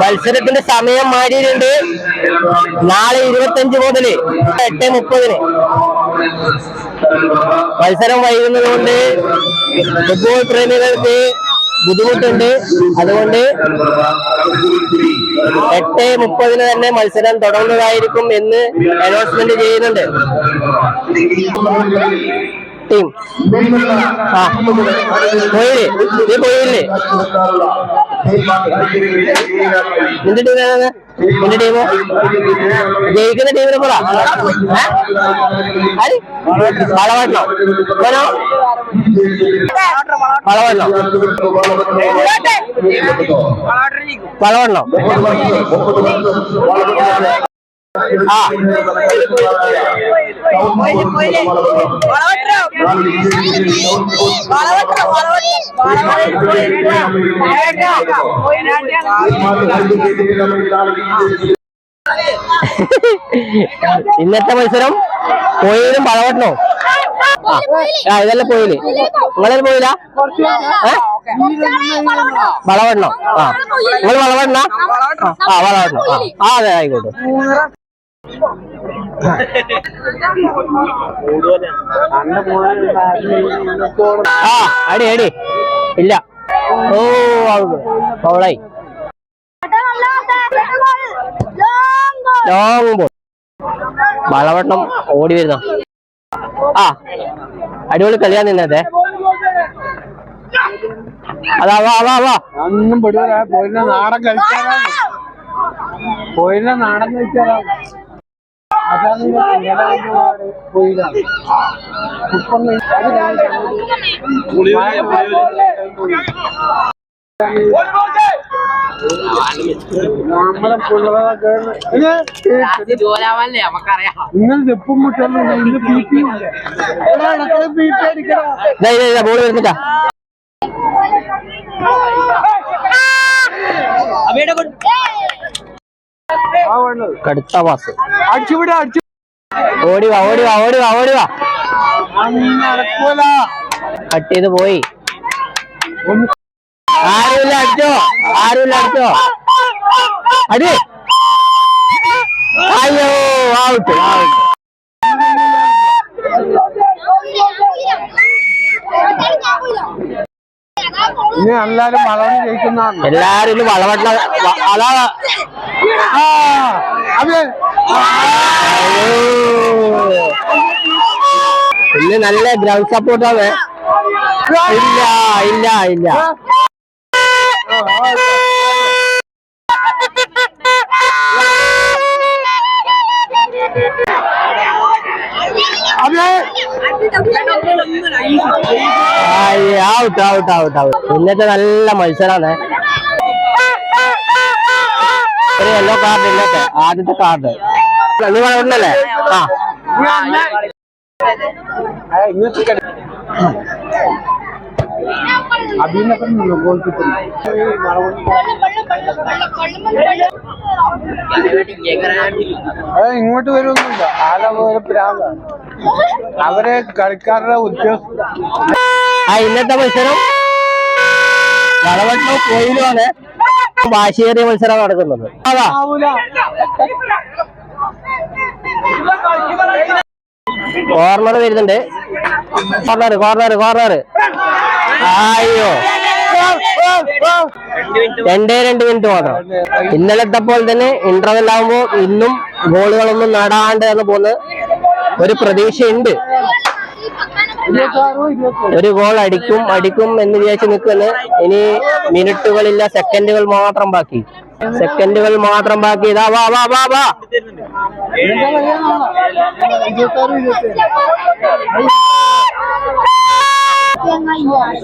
മത്സരത്തിന്റെ സമയം മാറിയിട്ടുണ്ട്. നാളെ ഇരുപത്തഞ്ച് മുതൽ എട്ട് മുപ്പതിന്. മത്സരം വൈകുന്നതുകൊണ്ട് ഫുട്ബോൾ പ്രേമികൾക്ക് ബുദ്ധിമുട്ടുണ്ട്. അതുകൊണ്ട് എട്ട് മുപ്പതിന് തന്നെ മത്സരം തുടങ്ങുന്നതായിരിക്കും എന്ന് അനൗൺസ്മെന്റ് ചെയ്യുന്നുണ്ട്. ടീം ആ പോയില്ലേ? നീ പോയില്ലേ? നിന്റെ ടീം ഏതാണ്? നിന്റെ ടീം ജയിക്കുന്ന ടീമിനെ പറ? വളവണ്ണോ? വളവണ്ണോ. വളവണ്ണോ. ഇന്നത്തെ മത്സരം കോയിലും വളവട്ടണോ ആ ഇതല്ല പോയിൽ. നിങ്ങളെ പോയില്ല വളവണ്ണോ ആ. നിങ്ങൾ വളവണ്ണ ആ വളവണ്ണോ ആ അതെ ആയിക്കോട്ടെ. ആ അടി അടി. ഇല്ല. ഓ ഫൗളായി ലോങ് ബോൾ വളവട്ടം ഓടി വരുന്ന? ആ അടിപൊളി കളിയാ നിന്നതെ അതാ വാ വാ വാ. ഒന്നും പെടുവല്ല പോയില്ല നാടൻ കഴിക്കാറാണ് പോയിരുന്ന നാടൻ ഇപ്പം നമ്മളെ പിള്ളേരൊക്കെ ജോലാവല്ലേ നമുക്കറിയാം. നിങ്ങൾ മുട്ടല്ലോ പി പി അടിക്കണം ബോൾ വേണ്ടത് കടുത്ത പാസ്. അടിച്ചുവിടെ അടിച്ചു ഓടി വാ ഓടി വാ ഓടി വാ ഓടി വാ കട്ട് ചെയ്ത് പോയി. ആരുമില്ല അടിച്ചോ. ആരുമില്ല അടിച്ചോ. അടി. അയ്യോ ഔട്ട് ഔട്ട് ഇനി എല്ലാരും ജയിക്കുന്നതാണ്. എല്ലാരും വളവട്ട അതാ ഇന്ന് നല്ല ഗ്രൗണ്ട് സപ്പോർട്ടാണ് ഇല്ല ഇല്ല ഇല്ല. ഔട്ട് ഔട്ട് ഔട്ട് ഔട്ട് ഇന്നത്തെ നല്ല മത്സരാണ്. ഒരു യെല്ലോ കാർഡ് ഇന്നത്തെ ആദ്യത്തെ കാർഡ് നീ വളവട്ടല്ലേ ആ. ഇങ്ങോട്ട് വരുമൊന്നുമില്ല ആകെ പോലെ പ്രാന്ത? അവരെ കളിക്കാരുടെ ഉദ്യോഗസ്ഥ. ആ ഇന്നത്തെ മത്സരം. വളവട്ടോ കോയിലുമാണ്. വാശിയേറിയ മത്സരമാണ് നടക്കുന്നത്. അതാ. കോർണർ വരുന്നുണ്ട്. Corner corner corner. അയ്യോ രണ്ടേ രണ്ട് മിനിറ്റ് മാത്രം. ഇന്നലത്തെ പോലെ തന്നെ ഇന്റർവെൽ ആകുമ്പോ ഇന്നും ഗോളുകളൊന്നും നടാണ്ട് എന്ന് പോകുന്ന ഒരു പ്രതീക്ഷയുണ്ട്. ഒരു ഗോൾ അടിക്കും അടിക്കും എന്ന് വിചാരിച്ച് നിൽക്കുന്നു. ഇനി മിനിറ്റുകളില്ല സെക്കൻഡുകൾ മാത്രം ബാക്കി. സെക്കൻഡുകൾ മാത്രം ബാക്കി. ഇതാ വാ വാ വാ വാ.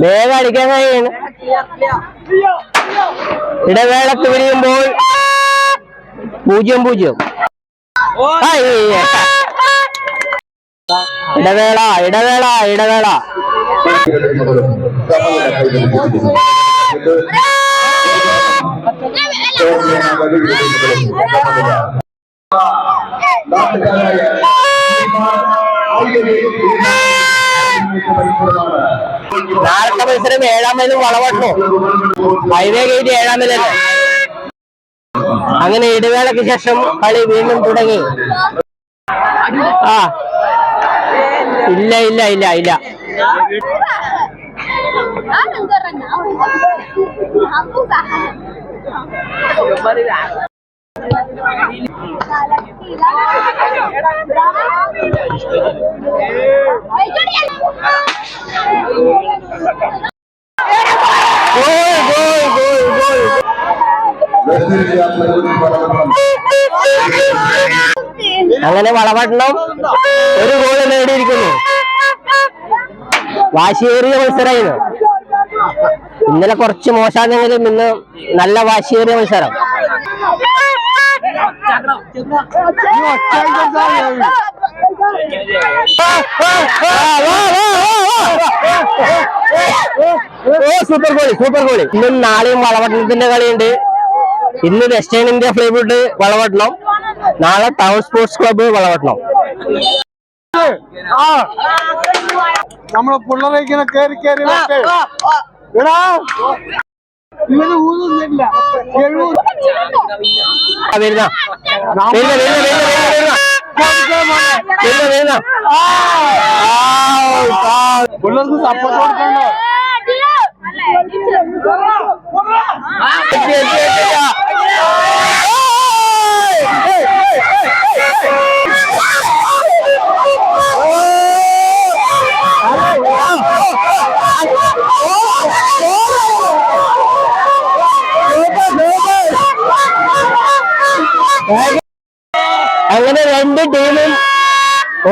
വേഗം അടിക്കാൻ കഴിയാണ്. ഇടവേളക്ക് വിരിയുമ്പോൾ പൂജ്യം പൂജ്യം. ഇടവേള ഇടവേള ഇടവേള. നാളത്തെ മത്സരം ഏഴാം മൈലും വളവട്ടോ. ഹൈവേ ഗേറ്റ് ഏഴാം മൈലല്ലേ? അങ്ങനെ ഇടവേളയ്ക്ക് ശേഷം കളി വീണ്ടും തുടങ്ങി. ആ ഇല്ല ഇല്ല ഇല്ല ഇല്ല. Goal goal goal goal. അങ്ങനെ വളപട്ടണം ഒരു ഗോൾ നേടിയിരിക്കുന്നു. വാശിയേറിയ മത്സരമായിരുന്നു. ഇന്നലെ കുറച്ച് മോശമാണെങ്കിലും ഇന്ന് നല്ല വാശിയേറിയ മത്സരം. Super goalie super goalie. ഇന്നും നാളെയും വളപട്ടണത്തിന്റെ കളിയുണ്ട്. ഇന്ന് വെസ്റ്റേൺ ഇന്ത്യ ഫ്ലൈവുഡ് വളപട്ടണം നാളെ ടൗൺ സ്പോർട്സ് ക്ലബ്ബ് വളവട്ടണം. നമ്മളെ പിള്ളേരെ ഇങ്ങനെ കയറി കയറി ഇവർ ഊതുന്നില്ല. എഴുപത്. ആ, വരുന്ന. വരുന്ന വരുന്ന വരുന്ന വരുന്ന വരുന്ന. വരുന്ന പിള്ളേർക്ക് സപ്പോർട്ട് കൊടുക്കണ്ടോ? എത്തി,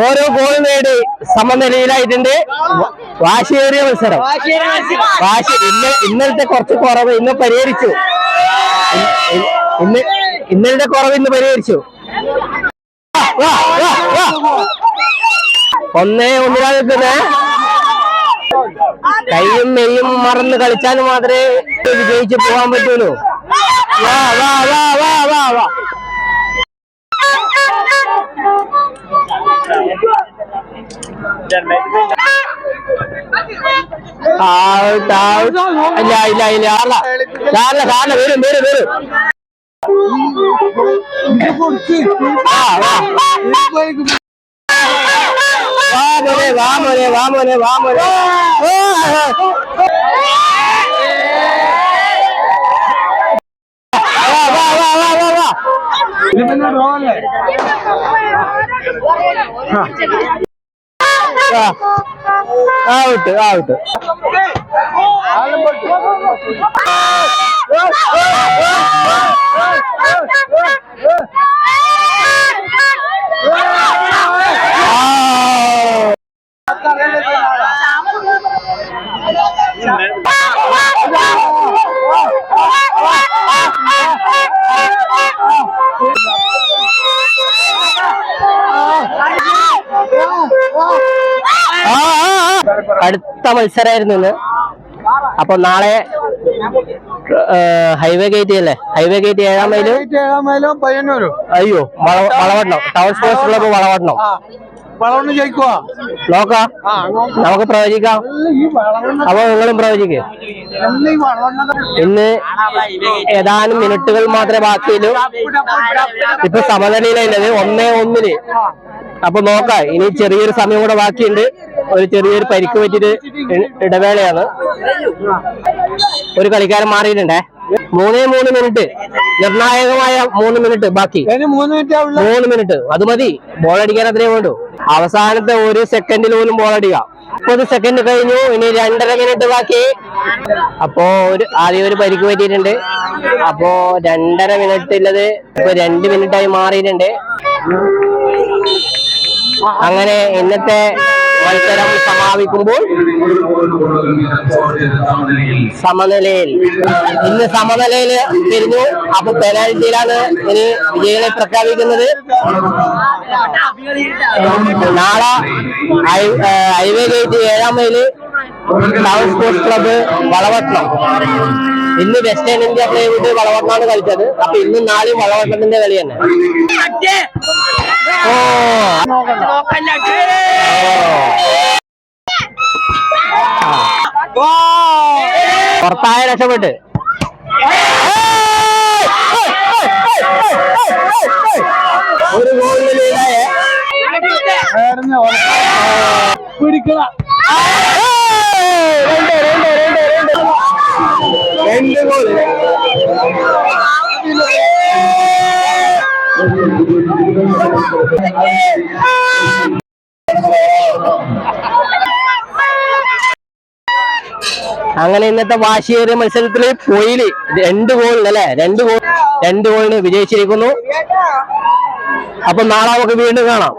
ഓരോ ഗോൾ നേടി സമനിലയിലായിട്ടുണ്ട്. വാശിയേറിയ മത്സരം. വാശി ഇന്ന് ഇന്നലത്തെ കുറച്ച് കുറവ് ഇന്ന് പരിഹരിച്ചു. ഇന്ന് ഇന്നലത്തെ കുറവ് ഇന്ന് പരിഹരിച്ചു. ഒന്നേ ഒന്നിനാ നിൽക്കുന്നേ. കൈയും മെയ്യും മറന്ന് കളിച്ചാൽ മാത്രമേ വിജയിച്ച് പോകാൻ പറ്റുള്ളൂ. വാ വാ വാ വാ വാ വാ. ഇല്ല ഇല്ല ഇല്ല ആള. സാറില്ല സാറില്ല വരും വരും വരും. വാമോനെ വാമോനെ വാ വാ വാ വാ വാ വാ വാ വാ വാ വാ വാ വാ ഇത് പിന്നെ റോളല്ലേ ഔട്ട് ഔട്ട് അടുത്ത മത്സരമായിരുന്നു ഇന്ന്. അപ്പൊ നാളെ ഹൈവേ ഗേറ്റ് അല്ലേ? ഹൈവേ ഗേറ്റ് ഏഴാം മൈലും? ഏഴാം മൈലും പയ്യന്നൂരും. അയ്യോ വള- Valapattanam. Town sports club Valapattanam. വളവണ്ണം നോക്കാം. നമുക്ക് പ്രവചിക്കാം. അപ്പൊ നിങ്ങളും പ്രവചിക്ക്. ഇന്ന് ഏതാനും മിനിറ്റുകൾ മാത്രമേ ബാക്കിയുള്ളൂ. ഇപ്പൊ സമനിലയിലുള്ളത് ഒന്നേ ഒന്നിന്. അപ്പൊ നോക്കാം. ഇനി ചെറിയൊരു സമയം കൂടെ ബാക്കിയുണ്ട്. ഒരു ചെറിയൊരു പരിക്ക് പറ്റിയിട്ട് ഇടവേളയാണ്. ഒരു കളിക്കാരൻ മാറിയിട്ടുണ്ടേ. മൂന്നേ മൂന്ന് മിനിറ്റ്. നിർണായകമായ മൂന്ന് മിനിറ്റ് ബാക്കി. മൂന്ന് മിനിറ്റ് അത് മതി. ബോൾ അടിക്കാൻ അത്രേ വേണ്ടു. അവസാനത്തെ ഒരു സെക്കൻഡിൽ പോലും ബോൾ അടിക്കാം. മുപ്പത് സെക്കൻഡ് കഴിഞ്ഞു. ഇനി രണ്ടര മിനിറ്റ് ബാക്കി. അപ്പോ ഒരു ആദ്യം ഒരു പരിക്ക് പറ്റിയിട്ടുണ്ട്. അപ്പോ രണ്ടര മിനിറ്റ് ഉള്ളത് ഇപ്പൊ രണ്ട് മിനിറ്റായി മാറിയിട്ടുണ്ട്. അങ്ങനെ ഇന്നത്തെ മത്സരം സമാപിക്കുമ്പോൾ സമനിലയിൽ. ഇന്ന് സമനിലയിൽ തിരിഞ്ഞു അപ്പൊ പെനാൽറ്റിയിലാണ് ഇനി വിജയികളെ പ്രഖ്യാപിക്കുന്നത്. നാളെ ഹൈവേ ഗേറ്റ് ഏഴാം mile town sports club Valapattanam. ഇന്ന് വെസ്റ്റേൺ ഇന്ത്യ പ്ലേവുഡ് വളവട്ടമാണ് കളിച്ചത്. അപ്പൊ ഇന്നും നാളെയും വളവട്ടത്തിന്റെ കളി തന്നെ. പുറത്തായ രക്ഷപ്പെട്ട് ഒരു ഗോളിന് രണ്ട് രണ്ട് രണ്ട് രണ്ട് രണ്ട് ഗോൾ അങ്ങനെ ഇന്നത്തെ വാശിയേറിയ മത്സരത്തിൽ പൊയിൽ രണ്ട് ഗോളിന് അല്ലെ? രണ്ട് ഗോൾ രണ്ട് ഗോളിന് വിജയിച്ചിരിക്കുന്നു. അപ്പൊ നാളെ നമുക്ക് വീണ്ടും കാണാം.